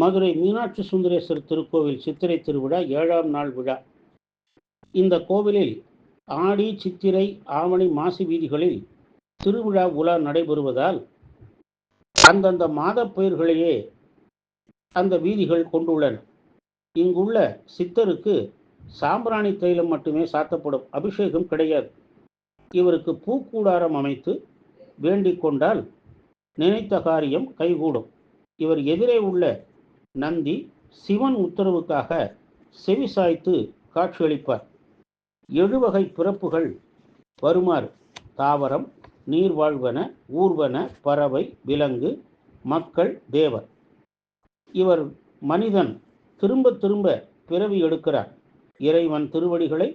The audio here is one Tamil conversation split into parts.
மதுரை மீனாட்சி சுந்தரேஸ்வர் திருக்கோவில் சித்திரை திருவிழா ஏழாம் நாள் விழா. இந்த கோவிலில் ஆடி சித்திரை ஆவணி மாசி வீதிகளில் திருவிழா உலா நடைபெறுவதால் அந்தந்த மாத பெயர்களையே அந்த வீதிகள் கொண்டுள்ளன. இங்குள்ள சித்தருக்கு சாம்பிராணி தைலம் மட்டுமே சாத்தப்படும் அபிஷேகம் கிடையாது. இவருக்கு பூக்கூடாரம் அமைத்து வேண்டிக் கொண்டால் நினைத்த காரியம் கைகூடும். இவர் எதிரே உள்ள நந்தி சிவன் உத்தரவுக்காக செவி சாய்த்து காட்சியளிப்பார். எழுவகை பிறப்புகள் வருமாறு தாவரம் நீர்வாழ்வன ஊர்வன பறவை விலங்கு மக்கள் தேவர். இவர் மனிதன் திரும்ப திரும்ப பிறவி எடுக்கிறார். இறைவன் திருவடிகளை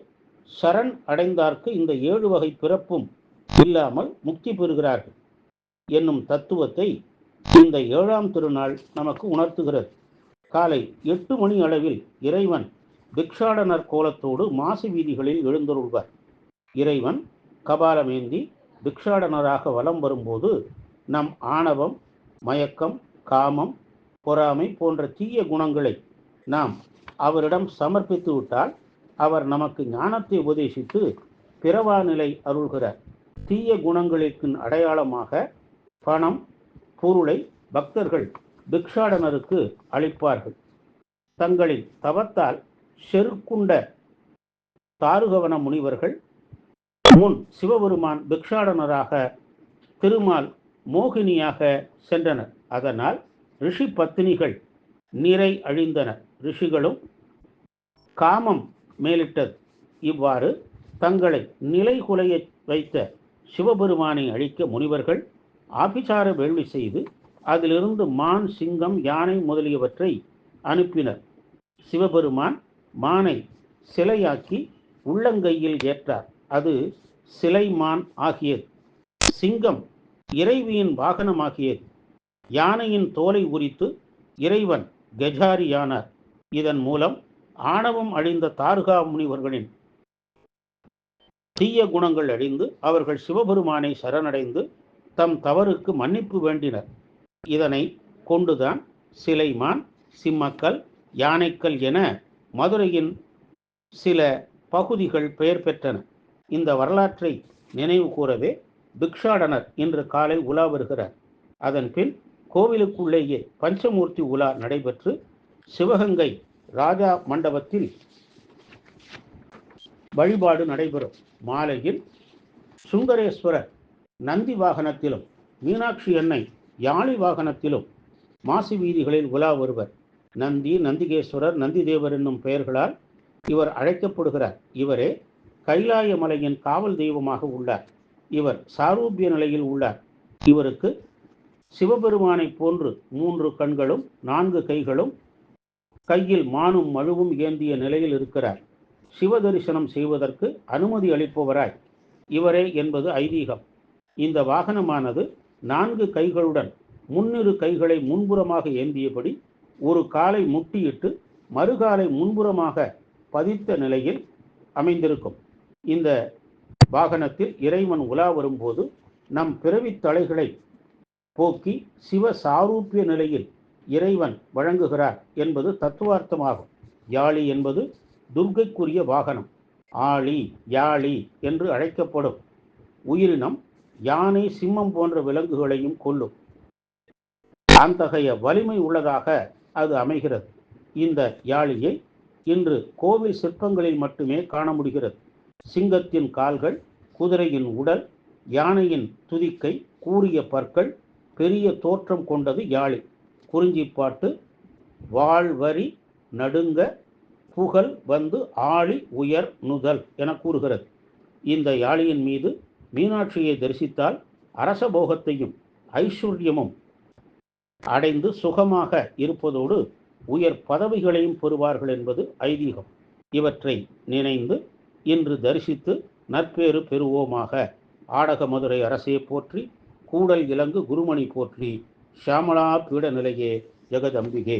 சரண் அடைந்தார்க்கு இந்த ஏழு வகை பிறப்பும் இல்லாமல் முக்தி பெறுகிறார்கள். என்னும் தத்துவத்தை இந்த ஏழாம் திருநாள் நமக்கு உணர்த்துகிறது. காலை எட்டு மணி அளவில் இறைவன் பிக்ஷாடனர் கோலத்தோடு மாசு வீதிகளில் எழுந்தருள்வர். இறைவன் கபாலமேந்தி பிக்ஷாடனராக வலம் வரும்போது நம் ஆணவம் மயக்கம் காமம் பொறாமை போன்ற தீய குணங்களை நாம் அவரிடம் சமர்ப்பித்து விட்டால் அவர் நமக்கு ஞானத்தை உபதேசித்து பிறவா நிலை அருள்கிறார். தீய குணங்களுக்கு அடையாளமாக பணம் பொருளை பக்தர்கள் பிக்ஷாடனருக்கு அளிப்பார்கள். தங்களின் தவத்தால் செருக்குண்ட தாருகவன முனிவர்கள் முன் சிவபெருமான் பிக்ஷாடனராக திருமால் மோகினியாக சென்றனர். அதனால் ரிஷி பத்தினிகள் நிறை அழிந்தனர். ரிஷிகளும் காமம் மேலிட்டது. இவ்வாறு தங்களை நிலை குலைய வைத்த சிவபெருமானை அழிக்க முனிவர்கள் ஆபிசார வேள்வி செய்து அதிலிருந்து மான் சிங்கம் யானை முதலியவற்றை அனுப்பினர். சிவபெருமான் மானை சிலையாக்கி உள்ளங்கையில் ஏற்றார். அது சிலை மான் ஆகியது. சிங்கம் இறைவியின் வாகனமாகியது. யானையின் தோலை உரித்து இறைவன் கஜாரியானார். இதன் மூலம் ஆணவம் அழிந்த தாருகா முனிவர்களின் தீய குணங்கள் அழிந்து அவர்கள் சிவபெருமானை சரணடைந்து தம் தவறுக்கு மன்னிப்பு வேண்டினர். இதனை கொண்டுதான் சிலைமான் சிம்மக்கல் யானைக்கல் என மதுரையின் சில பகுதிகள் பெயர் பெற்றன. இந்த வரலாற்றை நினைவு கூறவே பிக்ஷாடனர் இன்று காலை உலா வருகிறார். அதன்பின் கோவிலுக்குள்ளேயே பஞ்சமூர்த்தி உலா நடைபெற்று சிவகங்கை ராஜா மண்டபத்தில் வழிபாடு நடைபெறும். மாலையில் சுந்தரேஸ்வரர் நந்தி வாகனத்திலும் மீனாட்சி எண்ணை யாழி வாகனத்திலும் மாசி வீதிகளில் உலா வருவர் நந்தி நந்திகேஸ்வரர் நந்திதேவர் என்னும் பெயர்களால் இவர் அழைக்கப்படுகிறார். இவரே கைலாய மலையின் காவல் தெய்வமாக உள்ளார். இவர் சாரூபிய நிலையில் உள்ளார். இவருக்கு சிவபெருமானை போன்று மூன்று கண்களும் நான்கு கைகளும் கையில் மானும் மழுவும் ஏந்திய நிலையில் இருக்கிறார். சிவ தரிசனம் செய்வதற்கு அனுமதி அளிப்பவராய் இவரே என்பது ஐதீகம். இந்த வாகனமானது நான்கு கைகளுடன் முன்னிரு கைகளை முன்புறமாக ஏந்தியபடி ஒரு காலை முட்டியிட்டு மறுகாலை முன்புறமாக பதித்த நிலையில் அமைந்திருக்கும். இந்த வாகனத்தில் இறைவன் உலா வரும்போது நம் பிறவித் தலைகளை போக்கி சிவ சாரூப்பிய நிலையில் இறைவன் வழங்குகிறார் என்பது தத்துவார்த்தமாகும். யாழி என்பது துர்கைக்குரிய வாகனம். ஆளி யாழி என்று அழைக்கப்படும் உயிரினம் யானை சிம்மம் போன்ற விலங்குகளையும் கொல்லும். அத்தகைய வலிமை உள்ளதாக அது அமைகிறது. இந்த யாழியை இன்று கோவில் சிற்பங்களில் மட்டுமே காண முடிகிறது. சிங்கத்தின் கால்கள் குதிரையின் உடல் யானையின் துதிக்கை கூறிய பற்கள் பெரிய தோற்றம் கொண்டது யாழி. குறிஞ்சிப்பாட்டு வாழ்வரி நடுங்க புகழ் வந்து ஆழி உயர் நுதல் என கூறுகிறது. இந்த யாழியின் மீது மீனாட்சியை தரிசித்தால் அரச போகத்தையும் ஐஸ்வர்யமும் அடைந்து சுகமாக இருப்பதோடு உயர் பதவிகளையும் பெறுவார்கள் என்பது ஐதீகம். இவற்றை நினைந்து இன்று தரிசித்து நற்பேறு பெறுவோமாக. ஆடக மதுரை அரசே போற்றி கூடல் இலங்கு குருமணி போற்றி. ஷியாமலா பீட நிலையே ஜெகதம்பிகே.